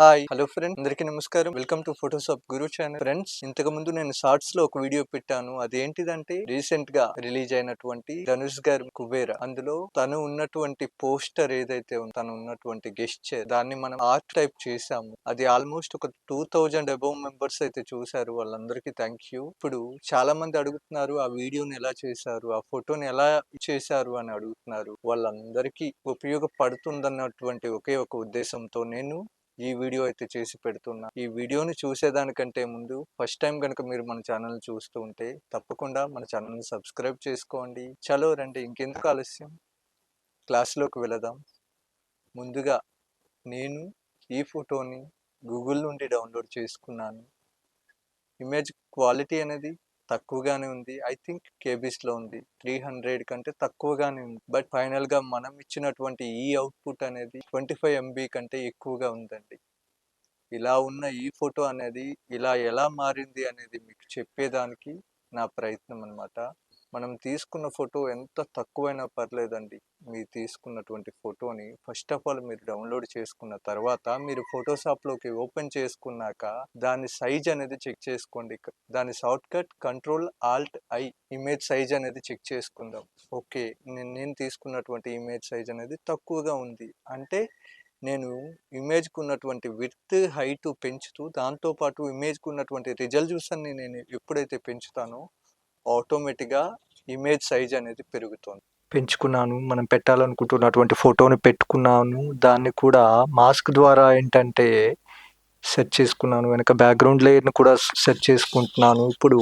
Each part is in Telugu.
హాయ్. హలో ఫ్రెండ్ అందరికీ నమస్కారం. Welcome to photos of Guru channel. Friends ఇంతకు ముందు నేను షార్ట్స్లో ఒక వీడియో పెట్టాను. అదేంటిదంటే రీసెంట్గా రిలీజ్ అయినటువంటి ధనుష్ గారి కుబేర. అందులో తను ఉన్నటువంటి పోస్టర్ ఏదైతే తను ఉన్నటువంటి గెస్చర్ దాన్ని మనం ఆర్ట్ టైప్ చేసాము అది ఆల్మోస్ట్ ఒక టూ థౌజండ్ అబౌవ్ మెంబర్స్ అయితే చూసారు వాళ్ళందరికీ థ్యాంక్ యూ. ఇప్పుడు చాలా మంది అడుగుతున్నారు ఆ వీడియోని ఎలా చేశారు? ఆ ఫోటోని ఎలా చేశారు? అని అడుగుతున్నారు. వాళ్ళందరికీ ఉపయోగపడుతుందన్నటువంటి ఒకే ఒక ఉద్దేశంతో నేను ఈ వీడియో అయితే చేసి పెడుతున్నా. ఈ వీడియోని చూసేదానికంటే ముందు ఫస్ట్ టైం కనుక మీరు మన ఛానల్ చూస్తూ ఉంటే తప్పకుండా మన ఛానల్ని సబ్స్క్రైబ్ చేసుకోండి. చలో రండి. ఇంకెందుకు ఆలస్యం? క్లాస్లోకి వెళదాం. ముందుగా నేను ఈ ఫోటోని గూగుల్ నుండి డౌన్లోడ్ చేసుకున్నాను. ఇమేజ్ క్వాలిటీ అనేది తక్కువగానే ఉంది. ఐ థింక్ కేబీస్లో ఉంది. త్రీ హండ్రెడ్ కంటే తక్కువగానే ఉంది. బట్ ఫైనల్గా మనం ఇచ్చినటువంటి ఈ అవుట్పుట్ అనేది ట్వంటీ ఫైవ్ ఎంబీ కంటే ఎక్కువగా ఉందండి. ఇలా ఉన్న ఈ ఫోటో అనేది ఇలా ఎలా మారింది అనేది మీకు చెప్పేదానికి నా ప్రయత్నం అనమాట మనం తీసుకున్న ఫోటో ఎంత తక్కువైనా పర్లేదండి. మీరు తీసుకున్నటువంటి ఫోటోని ఫస్ట్ ఆఫ్ ఆల్ మీరు డౌన్లోడ్ చేసుకున్న తర్వాత మీరు ఫోటోషాప్లోకి ఓపెన్ చేసుకున్నాక దాని సైజ్ అనేది చెక్ చేసుకోండి. దాని shortcut control alt I image size అనేది చెక్ చేసుకుందాం. ఓకే నేను నేను తీసుకున్నటువంటి ఇమేజ్ సైజ్ అనేది తక్కువగా ఉంది. అంటే నేను ఇమేజ్కి ఉన్నటువంటి విత్ హైట్ పెంచుతూ దాంతోపాటు ఇమేజ్కి ఉన్నటువంటి రిజల్యూషన్ని నేను ఎప్పుడైతే పెంచుతానో ఆటోమేటిక్గా ఇమేజ్ సైజ్ అనేది పెరుగుతుంది. పెంచుకున్నాను మనం పెట్టాలనుకుంటున్నటువంటి ఫోటోని పెట్టుకున్నాను. దాన్ని కూడా మాస్క్ ద్వారా ఏంటంటే సెట్ చేసుకున్నాను. వెనక బ్యాక్గ్రౌండ్ లేయర్ని కూడా సెట్ చేసుకుంటున్నాను. ఇప్పుడు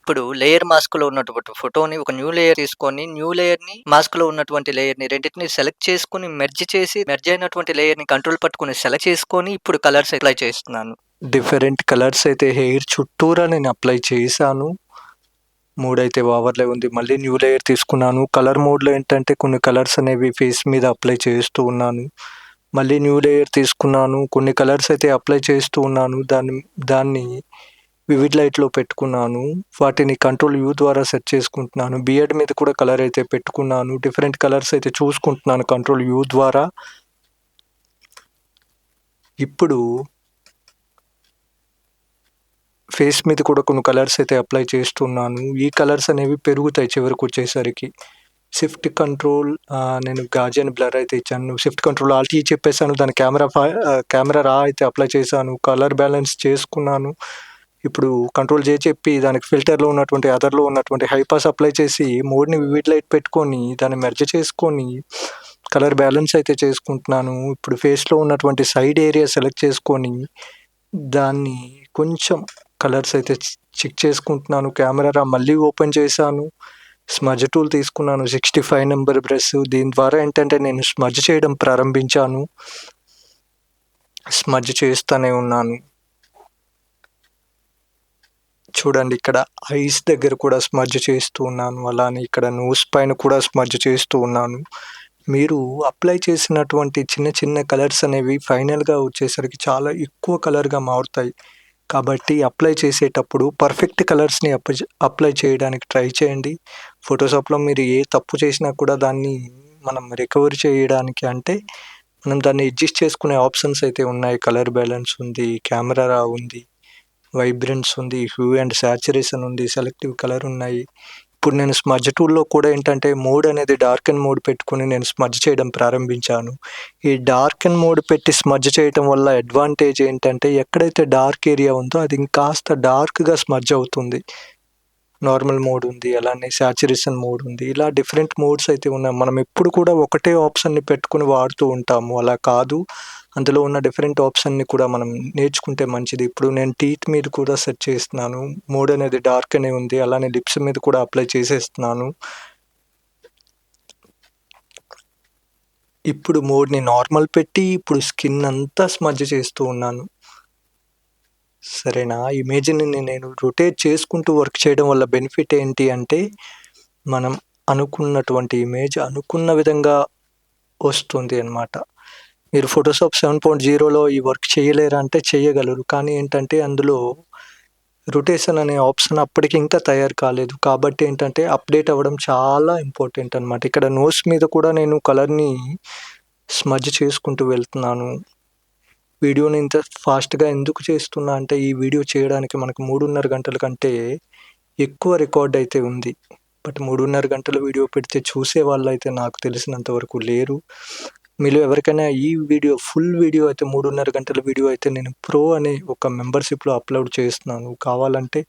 ఇప్పుడు లేయర్ మాస్క్లో ఉన్నటువంటి ఫోటోని ఒక న్యూ లేయర్ తీసుకొని న్యూ లేయర్ని మాస్క్లో ఉన్నటువంటి లేయర్ని రెండింటిని సెలెక్ట్ చేసుకొని మెర్జ్ చేసి మెర్జ్ అయినటువంటి లేయర్ని కంట్రోల్ పట్టుకొని సెలెక్ట్ చేసుకొని ఇప్పుడు కలర్స్ అప్లై చేస్తున్నాను. డిఫరెంట్ కలర్స్ అయితే హెయిర్ చుట్టూరా నేను అప్లై చేశాను. మూడ్ అయితే ఓవర్లే ఉంది. మళ్ళీ న్యూ లేయర్ తీసుకున్నాను. కలర్ మోడ్లో ఏంటంటే కొన్ని కలర్స్ అనేవి ఫేస్ మీద అప్లై చేస్తూ ఉన్నాను. మళ్ళీ న్యూ లేయర్ తీసుకున్నాను. కొన్ని కలర్స్ అయితే అప్లై చేస్తూ ఉన్నాను. దాన్ని దాన్ని వివిడ్ లైట్లో పెట్టుకున్నాను. వాటిని కంట్రోల్ యూ ద్వారా సెట్ చేసుకుంటున్నాను. బియర్డ్ మీద కూడా కలర్ అయితే పెట్టుకున్నాను. డిఫరెంట్ కలర్స్ అయితే చూసుకుంటున్నాను కంట్రోల్ యూ ద్వారా. ఇప్పుడు ఫేస్ మీద కూడా కొన్ని కలర్స్ అయితే అప్లై చేస్తున్నాను. ఈ కలర్స్ అనేవి పెరుగుతాయి చివరికి వచ్చేసరికి. షిఫ్ట్ కంట్రోల్ నేను గాజియన్ బ్లర్ అయితే ఇచ్చాను. షిఫ్ట్ కంట్రోల్ ఆల్టీ చెప్పేసాను దాని కెమెరా కెమెరా రా అయితే అప్లై చేశాను. కలర్ బ్యాలెన్స్ చేసుకున్నాను. ఇప్పుడు కంట్రోల్ చే చెప్పి దానికి ఫిల్టర్లో ఉన్నటువంటి అదర్లో ఉన్నటువంటి హైపాస్ అప్లై చేసి మోడ్ని వివిడ్ లైట్ పెట్టుకొని దాన్ని మెర్జ్ చేసుకొని కలర్ బ్యాలెన్స్ అయితే చేసుకుంటున్నాను. ఇప్పుడు ఫేస్లో ఉన్నటువంటి సైడ్ ఏరియా సెలెక్ట్ చేసుకొని దాన్ని కొంచెం కలర్స్ అయితే చెక్ చేసుకుంటున్నాను. కెమెరా మళ్ళీ ఓపెన్ చేశాను. స్మజ్ టూల్ తీసుకున్నాను. Sixty five number brush. దీని ద్వారా ఏంటంటే నేను స్మజ్ చేయడం ప్రారంభించాను. స్మజ్ చేస్తూనే ఉన్నాను. చూడండి ఇక్కడ ఐస్ దగ్గర కూడా స్మజ్ చేస్తూ ఉన్నాను. అలానే ఇక్కడ నోస్ పైన కూడా స్మజ్ చేస్తూ ఉన్నాను. మీరు అప్లై చేసినటువంటి చిన్న చిన్న కలర్స్ అనేవి ఫైనల్గా వచ్చేసరికి చాలా ఎక్కువ కలర్గా మారుతాయి. కాబట్టి అప్లై చేసేటప్పుడు పర్ఫెక్ట్ కలర్స్ని అప్ అప్లై చేయడానికి ట్రై చేయండి. ఫోటోషాప్లో మీరు ఏ తప్పు చేసినా కూడా దాన్ని మనం రికవర్ చేయడానికి అంటే మనం దాన్ని అడ్జస్ట్ చేసుకునే ఆప్షన్స్ అయితే ఉన్నాయి. కలర్ బ్యాలెన్స్ ఉంది కెమెరా ఉంది వైబ్రెన్స్ ఉంది హ్యూ అండ్ శాచురేషన్ ఉంది సెలెక్టివ్ కలర్ ఉన్నాయి. ఇప్పుడు నేను స్మజ్ టూల్లో కూడా ఏంటంటే మోడ్ అనేది డార్క్ అండ్ మోడ్ పెట్టుకుని నేను స్మజ్ చేయడం ప్రారంభించాను. ఈ డార్క్ అండ్ మోడ్ పెట్టి స్మజ్ చేయడం వల్ల అడ్వాంటేజ్ ఏంటంటే ఎక్కడైతే డార్క్ ఏరియా ఉందో అది ఇంకాస్త డార్క్గా స్మజ్ అవుతుంది. నార్మల్ మోడ్ ఉంది అలానే శాచురేషన్ మోడ్ ఉంది ఇలా డిఫరెంట్ మోడ్స్ అయితే ఉన్నాయి. మనం ఎప్పుడు కూడా ఒకటే ఆప్షన్ని పెట్టుకుని వాడుతూ ఉంటాము. అలా కాదు. అందులో ఉన్న డిఫరెంట్ ఆప్షన్ని కూడా మనం నేర్చుకుంటే మంచిది. ఇప్పుడు నేను టీత్ మీద కూడా సెట్ చేస్తున్నాను. మోడ్ అనేది డార్క్ అనే ఉంది. అలానే లిప్స్ మీద కూడా అప్లై చేసేస్తున్నాను. ఇప్పుడు మోడ్ని నార్మల్ పెట్టి ఇప్పుడు స్కిన్ అంతా స్మజ్జ చేస్తూ ఉన్నాను. సరేనా? ఇమేజ్ని నేను రొటేట్ చేసుకుంటూ వర్క్ చేయడం వల్ల బెనిఫిట్ ఏంటి అంటే మనం అనుకున్నటువంటి ఇమేజ్ అనుకున్న విధంగా వస్తుంది అనమాట మీరు ఫోటోషాప్ సెవెన్ పాయింట్ జీరోలో ఈ వర్క్ చేయలేరా అంటే చేయగలరు కానీ ఏంటంటే అందులో రొటేషన్ అనే ఆప్షన్ అప్పటికి ఇంకా తయారు కాలేదు కాబట్టి ఏంటంటే అప్డేట్ అవ్వడం చాలా ఇంపార్టెంట్ అనమాట ఇక్కడ నోస్ మీద కూడా నేను కలర్ని స్మజ్ చేసుకుంటూ వెళ్తున్నాను వీడియోని ఇంత ఫాస్ట్‌గా ఎందుకు చేస్తున్నా అంటే, ఈ వీడియో చేయడానికి మనకు 3:30 గంటల కంటే ఎక్కువ రికార్డ్ అయితే ఉంది. బట్ 3:30 గంటల వీడియో పెడితే చూసే వాళ్ళు అయితే నాకు తెలిసినంత వరకు లేరు. మీలో ఎవరికైనా ఈ వీడియో ఫుల్ వీడియో అయితే 3:30 గంటల వీడియో అయితే నేను ప్రో అనే ఒక మెంబర్‌షిప్‌లో అప్‌లోడ్ చేస్తున్నాను. కావాలంటే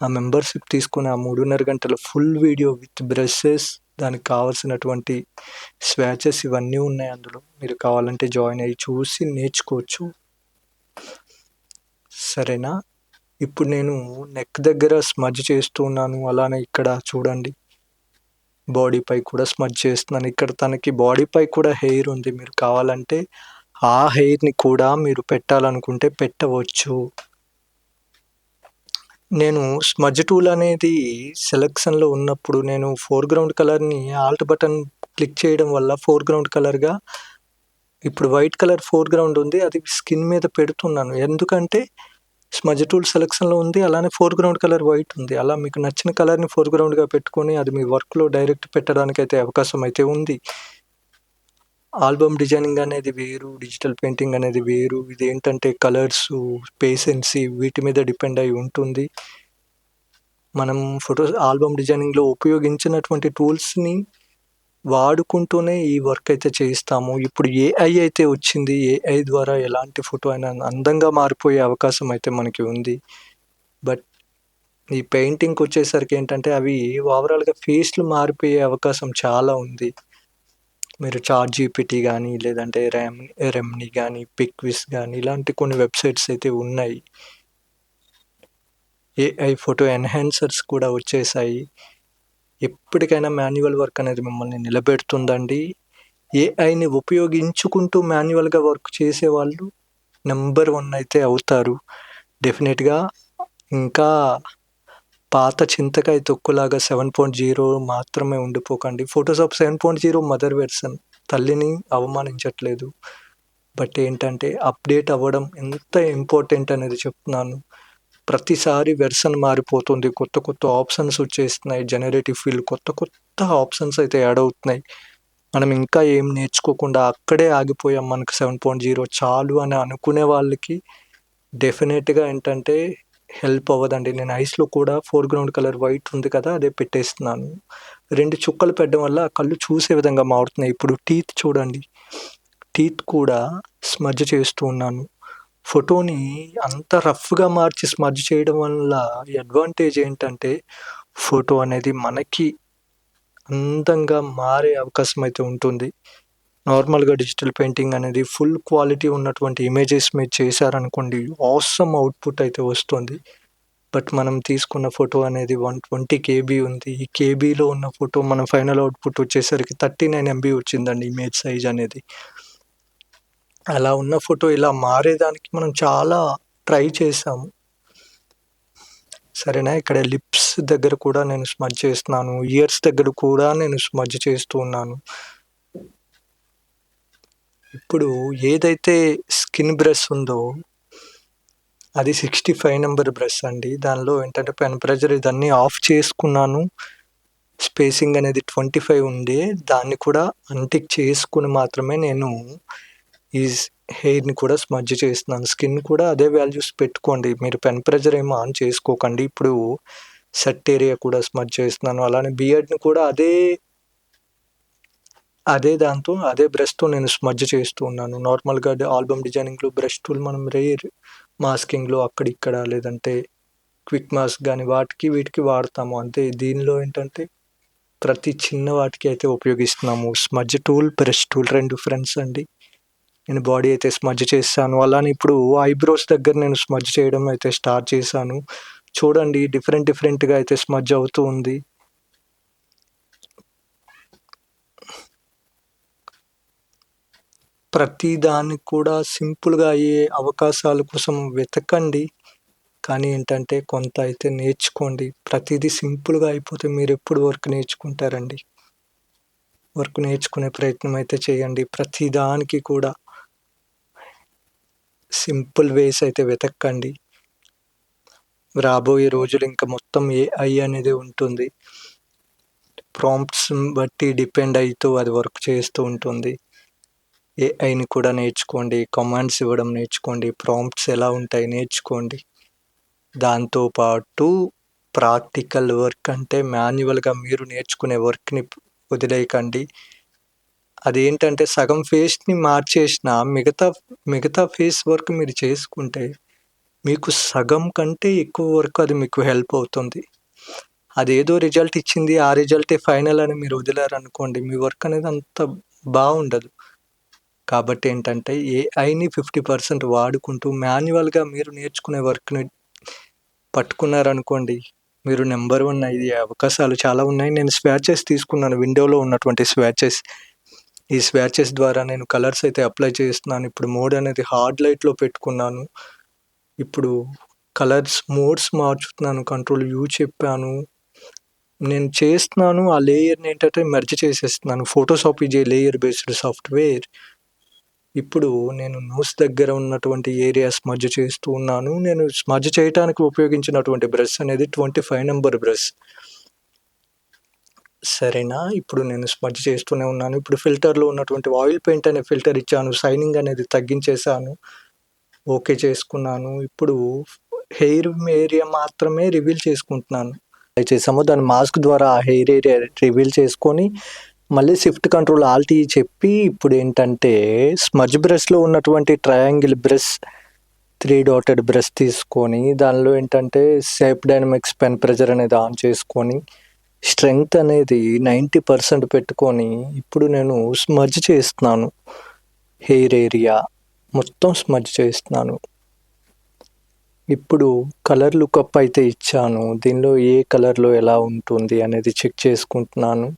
ఆ మెంబర్‌షిప్ తీసుకుని ఆ 3:30 గంటల ఫుల్ వీడియో విత్ బ్రషెస్ దానికి కావాల్సినటువంటి స్వాచెస్ ఇవన్నీ ఉన్నాయి అందులో. మీరు కావాలంటే జాయిన్ అయ్యి చూసి నేర్చుకోవచ్చు. సరేనా? ఇప్పుడు నేను నెక్ దగ్గర స్మజ్ చేస్తూ ఉన్నాను. అలానే ఇక్కడ చూడండి. బాడీపై కూడా స్మచ్ చేస్తున్నాను. ఇక్కడ తనకి బాడీపై కూడా హెయిర్ ఉంది. మీరు కావాలంటే ఆ హెయిర్‌ని కూడా మీరు పెట్టాలనుకుంటే పెట్టవచ్చు. నేను స్మజ్ టూల్ అనేది సెలక్షన్‌లో ఉన్నప్పుడు నేను ఫోర్‌గ్రౌండ్ కలర్‌ని ఆల్ట్ బటన్ క్లిక్ చేయడం వల్ల ఫోర్‌గ్రౌండ్ కలర్‌గా ఇప్పుడు వైట్ కలర్ ఫోర్‌గ్రౌండ్ ఉంది. అది స్కిన్ మీద పెడుతున్నాను. ఎందుకంటే స్మజ్ టూల్ సెలెక్షన్లో ఉంది. అలానే ఫోర్‌గ్రౌండ్ కలర్ వైట్ ఉంది. అలా మీకు నచ్చిన కలర్‌ని ఫోర్‌గ్రౌండ్‌గా పెట్టుకొని అది మీ వర్క్‌లో డైరెక్ట్ పెట్టడానికి అయితే అవకాశం అయితే ఉంది. ఆల్బమ్ డిజైనింగ్ అనేది వేరు. డిజిటల్ పెయింటింగ్ అనేది వేరు. ఇదేంటంటే కలర్స్ పేషెన్సీ వీటి మీద డిపెండ్ అయి ఉంటుంది. మనం ఫోటోస్ ఆల్బమ్ డిజైనింగ్‌లో ఉపయోగించినటువంటి టూల్స్‌ని వాడుకుంటూనే ఈ వర్క్ అయితే చేయిస్తాము. ఇప్పుడు ఏఐ అయితే వచ్చింది. ఏఐ ద్వారా ఎలాంటి ఫోటో అయినా అందంగా మారిపోయే అవకాశం అయితే మనకి ఉంది. బట్ ఈ పెయింటింగ్కి వచ్చేసరికి ఏంటంటే అవి ఓవరాల్‌గా ఫేస్‌లు మారిపోయే అవకాశం చాలా ఉంది. మీరు చార్ట్ జీపీటీ కానీ లేదంటే రెమ్ రెమ్‌ని కానీ పిక్విస్ కానీ ఇలాంటి కొన్ని వెబ్‌సైట్స్ అయితే ఉన్నాయి. ఏఐ ఫోటో ఎన్హాన్సర్స్ కూడా వచ్చేసాయి. ఎప్పటికైనా మాన్యువల్ వర్క్ అనేది మిమ్మల్ని నిలబెడుతుందండి. ఏఐని ఉపయోగించుకుంటూ మాన్యువల్‌గా వర్క్ చేసే వాళ్ళు నెంబర్ వన్ అయితే అవుతారు. డెఫినెట్గా ఇంకా పాత చింతకాయ తొక్కులాగా 7.0 మాత్రమే ఉండిపోకండి. ఫోటోషాప్ 7.0 మదర్ వెర్సన్ తల్లిని అవమానించట్లేదు. బట్ ఏంటంటే అప్‌డేట్ అవ్వడం ఎంత ఇంపార్టెంట్ అనేది చెప్తున్నాను. ప్రతిసారి వెర్షన్ మారిపోతుంది. కొత్త కొత్త ఆప్షన్స్ వచ్చేస్తున్నాయి. జనరేటివ్ ఫీల్డ్ కొత్త కొత్త ఆప్షన్స్ అయితే యాడ్ అవుతున్నాయి. మనం ఇంకా ఏం నేర్చుకోకుండా అక్కడే ఆగిపోయాం. మనకు 7.0 చాలు అని అనుకునే వాళ్ళకి డెఫినెట్గా ఏంటంటే హెల్ప్ అవ్వదండి. నేను ఐస్‌లో కూడా ఫోర్‌గ్రౌండ్ కలర్ వైట్ ఉంది కదా! అదే పెట్టేస్తున్నాను. రెండు చుక్కలు పెట్టడం వల్ల కళ్ళు చూసే విధంగా మారుతున్నాయి. ఇప్పుడు టీత్ చూడండి. టీత్ కూడా స్మడ్జ్ చేస్తూ ఉన్నాను. ఫోటోని అంత రఫ్‌గా మార్చి స్మడ్జ్ చేయడం వల్ల అడ్వాంటేజ్ ఏంటంటే ఫోటో అనేది మనకి అందంగా మారే అవకాశం అయితే ఉంటుంది. నార్మల్‌గా డిజిటల్ పెయింటింగ్ అనేది ఫుల్ క్వాలిటీ ఉన్నటువంటి ఇమేజెస్ మీరు చేశారనుకోండి ఆసమ్ అవుట్‌పుట్ అయితే వస్తుంది. బట్ మనం తీసుకున్న ఫోటో అనేది 120 కేబీ ఉంది. ఈ కేబీలో ఉన్న ఫోటో మన ఫైనల్ అవుట్‌పుట్ వచ్చేసరికి 39 ఎంబీ వచ్చిందండి ఇమేజ్ సైజ్ అనేది. అలా ఉన్న ఫోటో ఇలా మారేదానికి మనం చాలా ట్రై చేశాము. సరేనా? ఇక్కడ లిప్స్ దగ్గర కూడా నేను స్మజ్ చేస్తున్నాను. ఇయర్స్ దగ్గర కూడా నేను స్మజ్ చేస్తూ ఉన్నాను. ఇప్పుడు ఏదైతే స్కిన్ బ్రష్ ఉందో అది సిక్స్టీ ఫైవ్ నెంబర్ బ్రష్ అండి. దానిలో ఏంటంటే పెన్ ప్రెజర్ ఇదన్నీ ఆఫ్ చేసుకున్నాను. స్పేసింగ్ అనేది 25 ఉండే దాన్ని కూడా అన్‌టిక్ చేసుకుని మాత్రమే నేను ఈ హెయిర్‌ని కూడా స్మడ్జ్ చేస్తున్నాను. స్కిన్ కూడా అదే వాల్యూస్ పెట్టుకోండి. మీరు పెన్ ప్రెజర్ ఏమో ఆన్ చేసుకోకండి. ఇప్పుడు సెట్ ఏరియా కూడా స్మడ్జ్ చేస్తున్నాను. అలానే బియర్డ్‌ని కూడా అదే అదే దాంతో అదే బ్రష్‌తో నేను స్మడ్జ్ చేస్తూ ఉన్నాను. నార్మల్‌గా ఆల్బమ్ డిజైనింగ్‌లో బ్రష్ టూల్ మనం రేర్ మాస్కింగ్‌లో అక్కడిక్కడ లేదంటే క్విక్ మాస్క్ కానీ వాటికి వీటికి వాడతాము. అంతే దీనిలో ఏంటంటే ప్రతి చిన్న వాటికి అయితే ఉపయోగిస్తున్నాము. స్మడ్జ్ టూల్, బ్రష్ టూల్ రెండు ఫ్రెండ్స్ అండి. నేను బాడీ అయితే స్మజ్ చేశాను. అలానే ఇప్పుడు ఐబ్రోస్ దగ్గర నేను స్మజ్ చేయడం అయితే స్టార్ట్ చేశాను. చూడండి డిఫరెంట్ డిఫరెంట్‌గా అయితే స్మజ్ అవుతూ ఉంది. ప్రతి దానికి కూడా సింపుల్‌గా అయ్యే అవకాశాల కోసం వెతకండి. కానీ ఏంటంటే కొంత అయితే నేర్చుకోండి. ప్రతిదీ సింపుల్‌గా అయిపోతే మీరు ఎప్పుడు వర్క్ నేర్చుకుంటారండి? వర్క్ నేర్చుకునే ప్రయత్నం అయితే చేయండి. ప్రతి దానికి కూడా సింపుల్ వేస్ అయితే వెతక్కండి. రాబోయే రోజులు ఇంక మొత్తం ఏఐ అనేది ఉంటుంది. ప్రాంప్ట్స్‌ని బట్టి డిపెండ్ అవుతూ అది వర్క్ చేస్తూ ఉంటుంది. ఏఐని కూడా నేర్చుకోండి కమాండ్స్ ఇవ్వడం నేర్చుకోండి ప్రాంప్ట్స్ ఎలా ఉంటాయి నేర్చుకోండి దాంతో పాటు ప్రాక్టికల్ వర్క్ అంటే మాన్యువల్గా మీరు నేర్చుకునే వర్క్ని వదిలేయకండి అదేంటంటే సగం ఫేస్ని మార్చేసిన మిగతా మిగతా ఫేస్ వర్క్ మీరు చేసుకుంటే మీకు సగం కంటే ఎక్కువ వర్క్ అది మీకు హెల్ప్ అవుతుంది. అదేదో రిజల్ట్ ఇచ్చింది ఆ రిజల్టే ఫైనల్ అని మీరు వదిలారనుకోండి మీ వర్క్ అనేది అంత బాగుండదు. కాబట్టి ఏంటంటే ఏఐని ఫిఫ్టీ పర్సెంట్ వాడుకుంటూ మాన్యువల్గా మీరు నేర్చుకునే వర్క్ని పట్టుకున్నారనుకోండి మీరు నెంబర్ వన్ అయ్యే అవకాశాలు చాలా ఉన్నాయి. నేను స్వాచెస్ తీసుకున్నాను విండోలో ఉన్నటువంటి స్వాచెస్ ఈ స్వాచెస్ ద్వారా నేను కలర్స్ అయితే అప్లై చేస్తున్నాను. ఇప్పుడు మోడ్ అనేది హార్డ్ లైట్లో పెట్టుకున్నాను. ఇప్పుడు కలర్స్ మోడ్స్ మార్చుతున్నాను. కంట్రోల్ యూ చెప్పాను. నేను చేస్తున్నాను. ఆ లేయర్ని ఏంటంటే మెర్జ్ చేసేస్తున్నాను. Photoshop is layer based software ఇప్పుడు నేను నోస్ దగ్గర ఉన్నటువంటి ఏరియా స్మజ్ చేస్తూ ఉన్నాను. నేను స్మజ్జ చేయడానికి ఉపయోగించినటువంటి బ్రష్ అనేది ట్వంటీ ఫైవ్ నెంబర్ బ్రష్ సరేనా? ఇప్పుడు నేను స్మజ్ చేస్తూనే ఉన్నాను. ఇప్పుడు ఫిల్టర్లో ఉన్నటువంటి ఆయిల్ పెయింట్ అనే ఫిల్టర్ ఇచ్చాను. షైనింగ్ అనేది తగ్గించేశాను. ఓకే చేసుకున్నాను. ఇప్పుడు హెయిర్ ఏరియా మాత్రమే రివీల్ చేసుకుంటున్నాను. చేసాము దాని మాస్క్ ద్వారా ఆ హెయిర్ ఏరియా రివీల్ చేసుకొని మళ్ళీ షిఫ్ట్ కంట్రోల్ ఆల్టీ చెప్పి ఇప్పుడు ఏంటంటే స్మజ్ బ్రష్లో ఉన్నటువంటి triangle brush three dotted brush తీసుకొని దానిలో ఏంటంటే సేఫ్ డైనమిక్స్ పెన్ ప్రెజర్ అనేది ఆన్ చేసుకొని స్ట్రెంగ్త్ అనేది నైంటీ పర్సెంట్ పెట్టుకొని ఇప్పుడు నేను స్మజ్ చేస్తున్నాను. హెయిర్ ఏరియా మొత్తం స్మజ్ చేస్తున్నాను. ఇప్పుడు కలర్ లుకప్ అయితే ఇచ్చాను. దీనిలో ఏ కలర్లో ఎలా ఉంటుంది అనేది చెక్ చేసుకుంటున్నాను.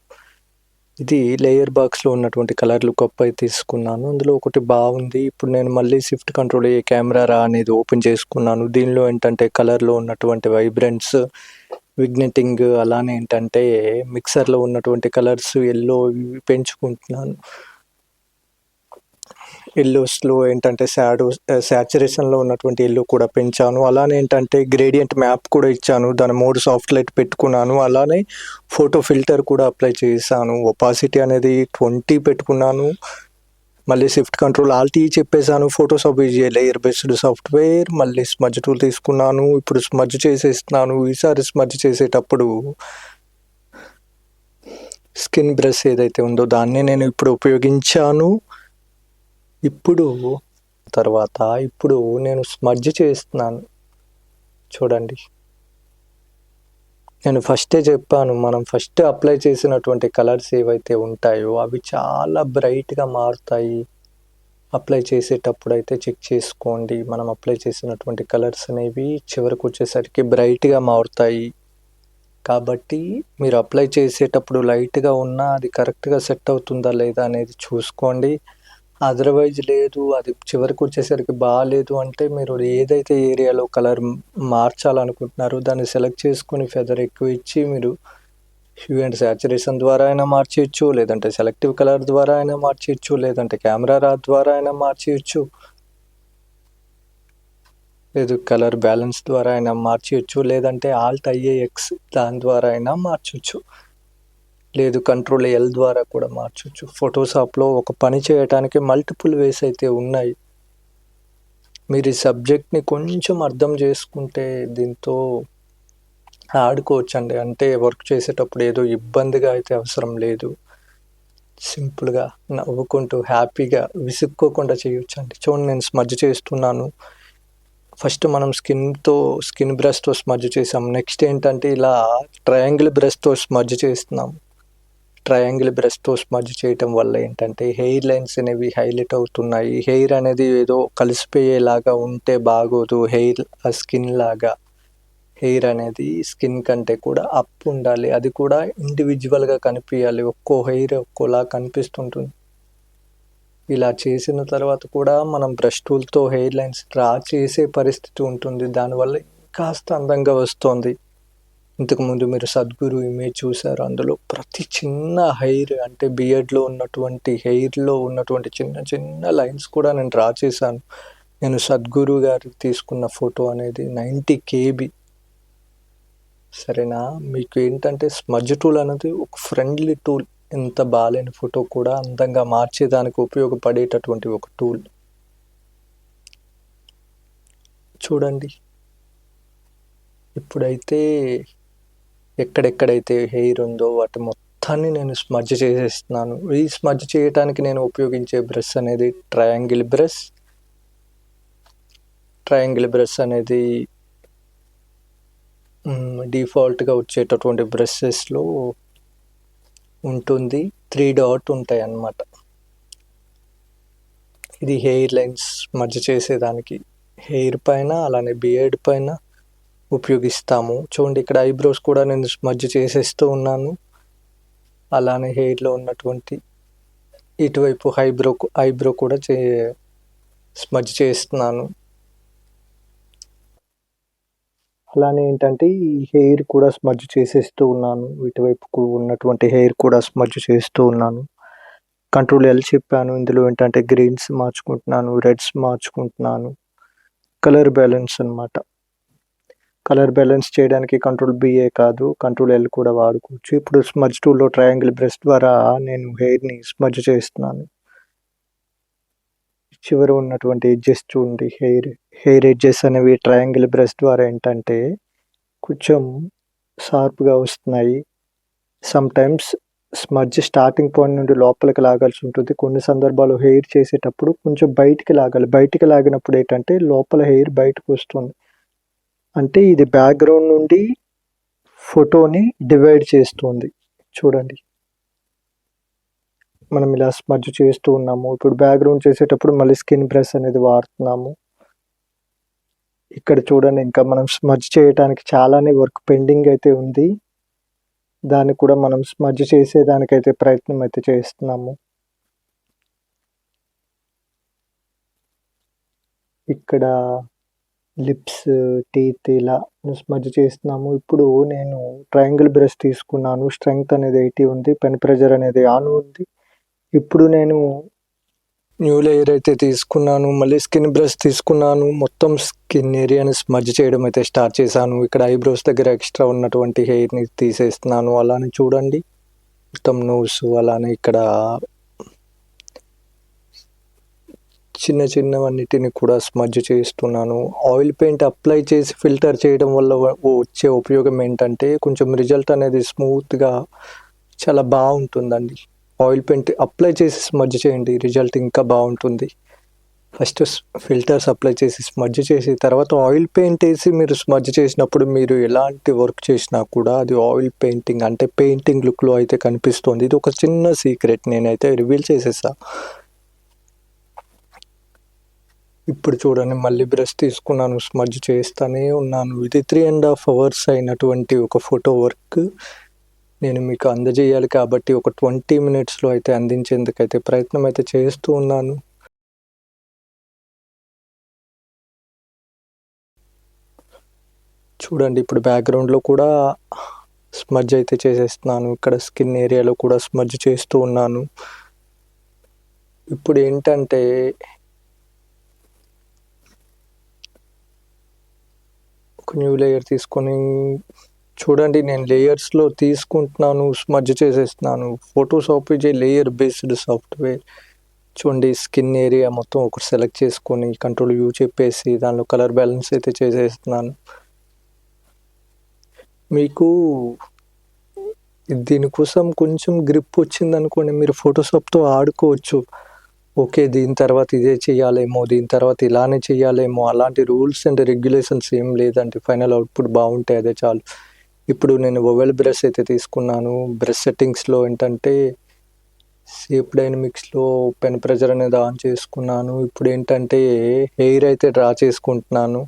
ఇది లేయర్ బాక్స్లో ఉన్నటువంటి కలర్ లుకప్ అయితే తీసుకున్నాను. అందులో ఒకటి బాగుంది. ఇప్పుడు నేను మళ్ళీ షిఫ్ట్ కంట్రోల్ ఏ కెమెరా రా అనేది ఓపెన్ చేసుకున్నాను. దీనిలో ఏంటంటే కలర్లో ఉన్నటువంటి వైబ్రెంట్స్ విగ్నెటింగ్ అలానే ఏంటంటే మిక్సర్లో ఉన్నటువంటి కలర్స్ ఎల్లో పెంచుకుంటున్నాను. ఎల్లోస్లో ఏంటంటే శాడో శాచురేషన్లో ఉన్నటువంటి ఎల్లో కూడా పెంచాను. అలానే ఏంటంటే గ్రేడియంట్ మ్యాప్ కూడా ఇచ్చాను. దాని మూడు సాఫ్ట్ లైట్ పెట్టుకున్నాను. అలానే ఫోటో ఫిల్టర్ కూడా అప్లై చేశాను. ఒపాసిటీ అనేది ట్వంటీ పెట్టుకున్నాను. మళ్ళీ షిఫ్ట్ కంట్రోల్ ఆల్టీ చెప్పేశాను. ఫోటోషాప్ చేయలే ఇయర్ బేస్డ్ సాఫ్ట్వేర్ మళ్ళీ స్మజ్ టూల్ తీసుకున్నాను. ఇప్పుడు స్మజ్ చేసేస్తున్నాను. ఈసారి స్మజ్ చేసేటప్పుడు స్కిన్ బ్రష్ ఏదైతే ఉందో దాన్ని నేను ఇప్పుడు ఉపయోగించాను. ఇప్పుడు తర్వాత ఇప్పుడు నేను స్మజ్ చేస్తున్నాను. చూడండి. నేను ఫస్టే చెప్పాను మనం ఫస్ట్ అప్లై చేసినటువంటి కలర్స్ ఏవైతే ఉంటాయో అవి చాలా బ్రైట్గా మారుతాయి. అప్లై చేసేటప్పుడు అయితే చెక్ చేసుకోండి. మనం అప్లై చేసినటువంటి కలర్స్ అనేవి చివరికి వచ్చేసరికి బ్రైట్గా మారుతాయి. కాబట్టి మీరు అప్లై చేసేటప్పుడు లైట్గా ఉన్నా అది కరెక్ట్గా సెట్ అవుతుందా లేదా అనేది చూసుకోండి. అదర్వైజ్ లేదు అది చివరికి వచ్చేసరికి బాగాలేదు అంటే మీరు ఏదైతే ఏరియాలో కలర్ మార్చాలనుకుంటున్నారో దాన్ని సెలెక్ట్ చేసుకుని ఫెదర్ ఎక్కువ ఇచ్చి మీరు హ్యూ అండ్ సాచురేషన్ ద్వారా అయినా మార్చేయచ్చు లేదంటే సెలెక్టివ్ కలర్ ద్వారా అయినా మార్చేయచ్చు లేదంటే కెమెరా రా ద్వారా అయినా మార్చేయచ్చు లేదు కలర్ బ్యాలెన్స్ ద్వారా అయినా మార్చేయచ్చు లేదంటే ఆల్ట్ ఐఏఎక్స్ దాని ద్వారా అయినా మార్చచ్చు. లేదు కంట్రోల్ ఎల్ ద్వారా కూడా మార్చవచ్చు ఫోటోషాప్లో ఒక పని చేయడానికి మల్టిపుల్ వేస్ అయితే ఉన్నాయి. మీరు ఈ సబ్జెక్ట్ని కొంచెం అర్థం చేసుకుంటే దీంతో ఆడుకోవచ్చండి. అంటే వర్క్ చేసేటప్పుడు ఏదో ఇబ్బందిగా అయితే అవసరం లేదు. సింపుల్గా నవ్వుకుంటూ హ్యాపీగా విసుక్కోకుండా చేయొచ్చండి. చూడండి నేను స్మజ్ చేస్తున్నాను. ఫస్ట్ మనం స్కిన్తో స్కిన్ బ్రష్తో స్మజ్ చేసాం. నెక్స్ట్ ఏంటంటే ఇలా ట్రయాంగిల్ బ్రష్తో స్మజ్ చేస్తున్నాం. ట్రయాంగిల్ బ్రష్తో స్మజ్ చేయటం వల్ల ఏంటంటే హెయిర్ లైన్స్ అనేవి హైలైట్ అవుతున్నాయి. హెయిర్ అనేది ఏదో కలిసిపోయేలాగా ఉంటే బాగోదు. హెయిర్ స్కిన్ లాగా హెయిర్ అనేది స్కిన్ కంటే కూడా అప్ ఉండాలి. అది కూడా ఇండివిజువల్గా కనిపించాలి ఒక్కో హెయిర్ ఒక్కోలా కనిపిస్తుంటుంది. ఇలా చేసిన తర్వాత కూడా మనం బ్రష్ టూల్తో హెయిర్ లైన్స్ డ్రా చేసే పరిస్థితి ఉంటుంది. దానివల్ల కాస్త అందంగా వస్తుంది. ఇంతకుముందు మీరు సద్గురు ఇమేజ్ చూసారు అందులో ప్రతి చిన్న హెయిర్ అంటే బియర్డ్లో ఉన్నటువంటి హెయిర్లో ఉన్నటువంటి చిన్న చిన్న లైన్స్ కూడా నేను డ్రా చేశాను. నేను సద్గురు గారు తీసుకున్న ఫోటో అనేది నైంటీ కేబీ. సరేనా? మీకు ఏంటంటే స్మజ్ టూల్ అనేది ఒక ఫ్రెండ్లీ టూల్. ఎంత బాగాలేని ఫోటో కూడా అందంగా మార్చేదానికి ఉపయోగపడేటటువంటి ఒక టూల్. చూడండి. ఇప్పుడైతే ఎక్కడెక్కడైతే హెయిర్ ఉందో వాటి మొత్తాన్ని నేను స్మడ్జ్ చేసేస్తున్నాను. ఈ స్మడ్జ్ చేయడానికి నేను ఉపయోగించే బ్రష్ అనేది ట్రయాంగిల్ బ్రష్ ట్రయాంగిల్ బ్రష్ అనేది డిఫాల్ట్గా వచ్చేటటువంటి బ్రషెస్లో ఉంటుంది. త్రీ డాట్ ఉంటాయి అన్నమాట ఇది హెయిర్ లైన్స్ మధ్య చేసేదానికి. హెయిర్ పైన అలానే బియర్డ్ పైన ఉపయోగిస్తాము. చూడండి ఇక్కడ ఐబ్రోస్ కూడా నేను మధ్య చేసేస్తూ ఉన్నాను. అలానే హెయిర్లో ఉన్నటువంటి ఇటువైపు ఐబ్రో ఐబ్రో కూడా చే స్మజ్ చేస్తున్నాను. అలానే ఏంటంటే ఈ హెయిర్ కూడా స్మజ్ చేసేస్తూ ఉన్నాను. ఇటువైపుకు ఉన్నటువంటి హెయిర్ కూడా స్మజ్ చేస్తూ ఉన్నాను. కంట్రోల్ ఎల్ చెప్పాను. ఇందులో ఏంటంటే గ్రీన్స్ మార్చుకుంటున్నాను రెడ్స్ మార్చుకుంటున్నాను. కలర్ బ్యాలెన్స్ అన్నమాట. కలర్ బ్యాలెన్స్ చేయడానికి కంట్రోల్ బిఏ కాదు కంట్రోల్ ఎల్ కూడా వాడుకోవచ్చు. ఇప్పుడు స్మజ్ టూల్లో ట్రయాంగిల్ బ్రష్ ద్వారా నేను హెయిర్ని స్మజ్ చేస్తున్నాను. చివరి ఉన్నటువంటి ఎడ్జెస్ చూడండి. హెయిర్ హెయిర్ ఎడ్జెస్ అనేవి ట్రయాంగిల్ బ్రష్ ద్వారా ఏంటంటే కొంచెం షార్ప్గా వస్తున్నాయి. సమ్ టైమ్స్ స్టార్టింగ్ పాయింట్ నుండి లోపలికి లాగాల్సి ఉంటుంది. కొన్ని సందర్భాలు హెయిర్ చేసేటప్పుడు కొంచెం బయటికి లాగాలి. బయటికి లాగినప్పుడు ఏంటంటే లోపల హెయిర్ బయటకు వస్తుంది. అంటే ఇది బ్యాక్గ్రౌండ్ నుండి ఫోటోని డివైడ్ చేస్తుంది. చూడండి. మనం ఇలా స్మర్జ్ చేస్తూ ఉన్నాము. ఇప్పుడు బ్యాక్గ్రౌండ్ చేసేటప్పుడు మళ్ళీ స్కిన్ బ్రష్ అనేది వాడుతున్నాము. ఇక్కడ చూడండి ఇంకా మనం స్మర్జ్ చేయడానికి చాలానే వర్క్ పెండింగ్ అయితే ఉంది. దాన్ని కూడా మనం స్మర్జ్ చేసేదానికైతే ప్రయత్నం అయితే చేస్తున్నాము. ఇక్కడ లిప్స్ టీత్ ఇలా స్మడ్జ్ చేస్తున్నాము. ఇప్పుడు నేను ట్రయాంగిల్ బ్రష్ తీసుకున్నాను. స్ట్రెంగ్త్ అనేది ఎయిటీ ఉంది. పెన్ ప్రెజర్ అనేది ఆన్ ఉంది. ఇప్పుడు నేను న్యూ లేయర్ అయితే తీసుకున్నాను. మళ్ళీ స్కిన్ బ్రష్ తీసుకున్నాను. మొత్తం స్కిన్ ఏరియాని స్మజ్ చేయడం అయితే స్టార్ట్ చేశాను. ఇక్కడ ఐబ్రోస్ దగ్గర ఎక్స్ట్రా ఉన్నటువంటి హెయిర్ని తీసేస్తున్నాను. అలానే చూడండి. మొత్తం నోస్ అలానే ఇక్కడ చిన్న చిన్నవన్నిటిని కూడా స్మడ్జ్ చేస్తున్నాను. ఆయిల్ పెయింట్ అప్లై చేసి ఫిల్టర్ చేయడం వల్ల వచ్చే ఉపయోగం ఏంటంటే కొంచెం రిజల్ట్ అనేది స్మూత్గా చాలా బాగుంటుందండి. ఆయిల్ పెయింట్ అప్లై చేసి స్మడ్జ్ చేయండి రిజల్ట్ ఇంకా బాగుంటుంది. ఫస్ట్ ఫిల్టర్స్ అప్లై చేసి స్మడ్జ్ చేసి తర్వాత ఆయిల్ పెయింట్ వేసి మీరు స్మడ్జ్ చేసినప్పుడు మీరు ఎలాంటి వర్క్ చేసినా కూడా అది ఆయిల్ పెయింటింగ్ అంటే పెయింటింగ్ లుక్లో అయితే కనిపిస్తుంది. ఇది ఒక చిన్న సీక్రెట్ నేనైతే రివీల్ చేసేసా. ఇప్పుడు చూడండి మళ్ళీ బ్రష్ తీసుకున్నాను స్మజ్ చేస్తూనే ఉన్నాను. ఇది త్రీ అండ్ హాఫ్ అవర్స్ అయినటువంటి ఒక ఫోటో వర్క్ నేను మీకు అందజేయాలి కాబట్టి ఒక ట్వంటీ మినిట్స్లో అయితే అందించేందుకైతే ప్రయత్నం అయితే చేస్తూ ఉన్నాను. చూడండి ఇప్పుడు బ్యాక్గ్రౌండ్లో కూడా స్మజ్ అయితే చేసేస్తున్నాను. ఇక్కడ స్కిన్ ఏరియాలో కూడా స్మజ్ చేస్తూ ఉన్నాను. ఇప్పుడు ఏంటంటే ఒక న్యూ లేయర్ తీసుకొని చూడండి నేను లేయర్స్లో తీసుకుంటున్నాను స్మడ్జ్ చేసేస్తున్నాను. Photoshop is a layer based software చూడండి స్కిన్ ఏరియా మొత్తం ఒకటి సెలెక్ట్ చేసుకొని కంట్రోల్ యూ చెప్పేసి దానిలో కలర్ బ్యాలెన్స్ అయితే చేసేస్తున్నాను. మీకు దీనికోసం కొంచెం గ్రిప్ వచ్చింది అనుకోండి మీరు ఫోటోషాప్తో ఆడుకోవచ్చు. ఓకే దీని తర్వాత ఇదే చేయాలేమో దీని తర్వాత ఇలానే చేయాలేమో అలాంటి రూల్స్ అండ్ రెగ్యులేషన్స్ ఏం లేదండి. ఫైనల్ అవుట్పుట్ బాగుంటాయి అదే చాలు. ఇప్పుడు నేను ఒవెల్ బ్రష్ అయితే తీసుకున్నాను. బ్రష్ సెట్టింగ్స్లో ఏంటంటే సేప్ డైనమిక్స్లో పెన్ ప్రెజర్ అనేది ఆన్ చేసుకున్నాను. ఇప్పుడు ఏంటంటే హెయిర్ అయితే డ్రా చేసుకుంటున్నాను.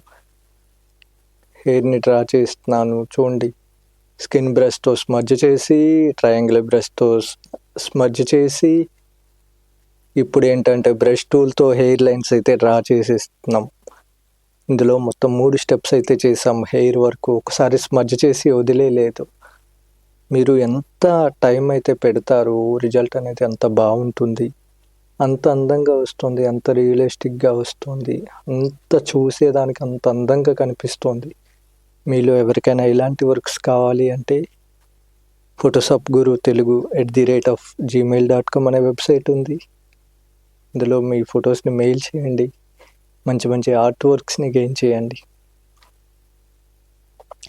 హెయిర్ని డ్రా చేస్తున్నాను. చూడండి. స్కిన్ బ్రష్తో స్మడ్జ్ చేసి ట్రయాంగిల్ బ్రష్తో స్మడ్జ్ చేసి ఇప్పుడు ఏంటంటే బ్రష్ టూల్తో హెయిర్ లైన్స్ అయితే డ్రా చేసేస్తున్నాం. ఇందులో మొత్తం మూడు స్టెప్స్ అయితే చేసాం. హెయిర్ వరకు ఒకసారి స్మజ్ చేసి వదిలేదు మీరు ఎంత టైం అయితే పెడతారో రిజల్ట్ అనేది అంత బాగుంటుంది. అంత అందంగా వస్తుంది అంత రియలిస్టిక్గా వస్తుంది. అంత చూసేదానికి అంత అందంగా కనిపిస్తుంది. మీలో ఎవరికైనా ఇలాంటి వర్క్స్ కావాలి అంటే Photoshop Guru Telugu at the rate of Gmail dot com అనే వెబ్సైట్ ఉంది. ఇందులో మీ ఫొటోస్ని మెయిల్ చేయండి. మంచి మంచి ఆర్ట్ వర్క్స్ని గెయిన్ చేయండి.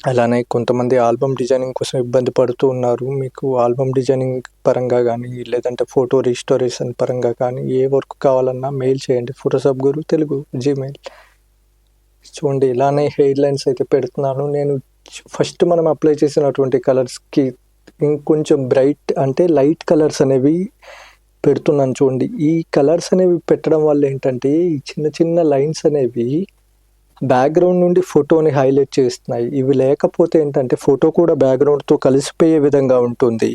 అలానే కొంతమంది ఆల్బమ్ డిజైనింగ్ కోసం ఇబ్బంది పడుతూ ఉన్నారు. మీకు ఆల్బమ్ డిజైనింగ్ పరంగా కానీ లేదంటే ఫోటో రిస్టోరేషన్ పరంగా కానీ ఏ వర్క్ కావాలన్నా మెయిల్ చేయండి. Photoshop Guru Telugu Gmail. చూడండి ఇలానే హెయిర్ లైన్స్ అయితే పెడుతున్నాను. నేను ఫస్ట్ మనం అప్లై చేసినటువంటి కలర్స్కి ఇంకొంచెం బ్రైట్ అంటే లైట్ కలర్స్ అనేవి పెడుతున్నాను చూడండి. ఈ కలర్స్ అనేవి పెట్టడం వల్ల ఏంటంటే ఈ చిన్న చిన్న లైన్స్ అనేవి బ్యాక్గ్రౌండ్ నుండి ఫోటోని హైలైట్ చేస్తున్నాయి. ఇవి లేకపోతే ఏంటంటే ఫోటో కూడా బ్యాక్గ్రౌండ్తో కలిసిపోయే విధంగా ఉంటుంది.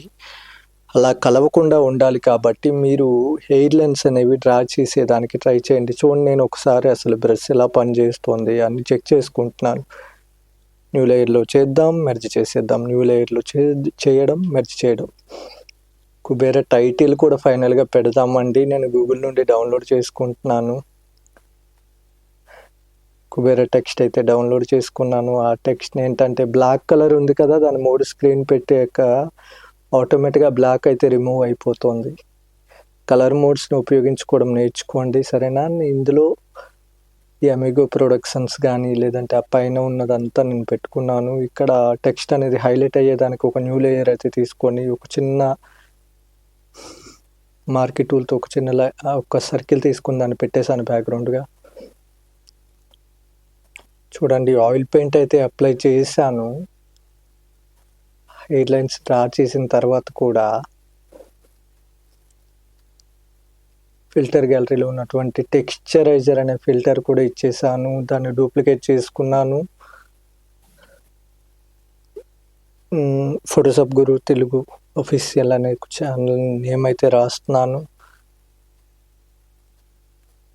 అలా కలవకుండా ఉండాలి కాబట్టి మీరు హెయిర్ లైన్స్ అనేవి డ్రా చేసేదానికి ట్రై చేయండి. చూడండి నేను ఒకసారి అసలు బ్రష్ ఎలా పనిచేస్తుంది అన్ని చెక్ చేసుకుంటున్నాను. న్యూ లేయర్లో చేద్దాం మెర్జ్ చేసేద్దాం. న్యూ లేయర్లో చే చేయడం మెర్జ్ చేయడం. కుబేర టైటిల్ కూడా ఫైనల్గా పెడదామండి. నేను గూగుల్ నుండి డౌన్లోడ్ చేసుకుంటున్నాను. కుబేర టెక్స్ట్ అయితే డౌన్లోడ్ చేసుకున్నాను. ఆ టెక్స్ట్ ఏంటంటే బ్లాక్ కలర్ ఉంది కదా దాని మూడు స్క్రీన్ పెట్టాక ఆటోమేటిక్గా బ్లాక్ అయితే రిమూవ్ అయిపోతుంది. కలర్ మోడ్స్ని ఉపయోగించుకోవడం నేర్చుకోండి సరేనా? ఇందులో ఈ అమిగో ప్రొడక్షన్స్ కానీ లేదంటే ఆ పైన ఉన్నదంతా నేను పెట్టుకున్నాను. ఇక్కడ టెక్స్ట్ అనేది హైలైట్ అయ్యేదానికి ఒక న్యూ లేయర్ అయితే తీసుకొని ఒక చిన్న మార్కెట్ టూల్తో ఒక చిన్న లై- ఒక సర్కిల్ తీసుకుని దాన్ని పెట్టేశాను బ్యాక్గ్రౌండ్గా. చూడండి ఆయిల్ పెయింట్ అయితే అప్లై చేశాను. హెయిర్ లైన్స్ డ్రా చేసిన తర్వాత కూడా ఫిల్టర్ గ్యాలరీలో ఉన్నటువంటి టెక్స్చరైజర్ అనే ఫిల్టర్ కూడా ఇచ్చేసాను దాన్ని డూప్లికేట్ చేసుకున్నాను. ఫోటోషాప్ గురు తెలుగు ఒఫీషియల్ అనే ఛానల్ నేమ్ అయితే రాస్తున్నాను.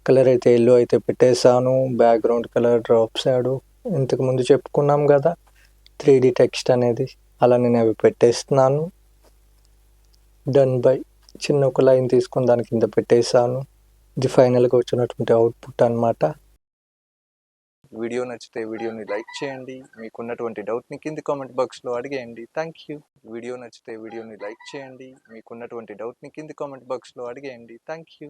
కలర్ అయితే ఎల్లో అయితే పెట్టేశాను. బ్యాక్గ్రౌండ్ కలర్ డ్రాప్ షాడో ఇంతకుముందు చెప్పుకున్నాం కదా త్రీ డి టెక్స్ట్ అనేది. అలా నేను అవి పెట్టేస్తున్నాను. డన్ బై చిన్న ఒక లైన్ తీసుకొని దాని కింద పెట్టేశాను. ఇది ఫైనల్గా వచ్చినటువంటి అవుట్పుట్ అనమాట వీడియో నచ్చితే వీడియోని లైక్ చేయండి. మీకున్నటువంటి డౌట్ని కింది కామెంట్ బాక్స్లో అడిగేయండి. థ్యాంక్ యూ వీడియో నచ్చితే వీడియోని లైక్ చేయండి. మీకున్నటువంటి డౌట్ని కింది కామెంట్ బాక్స్లో అడిగేయండి. Thank you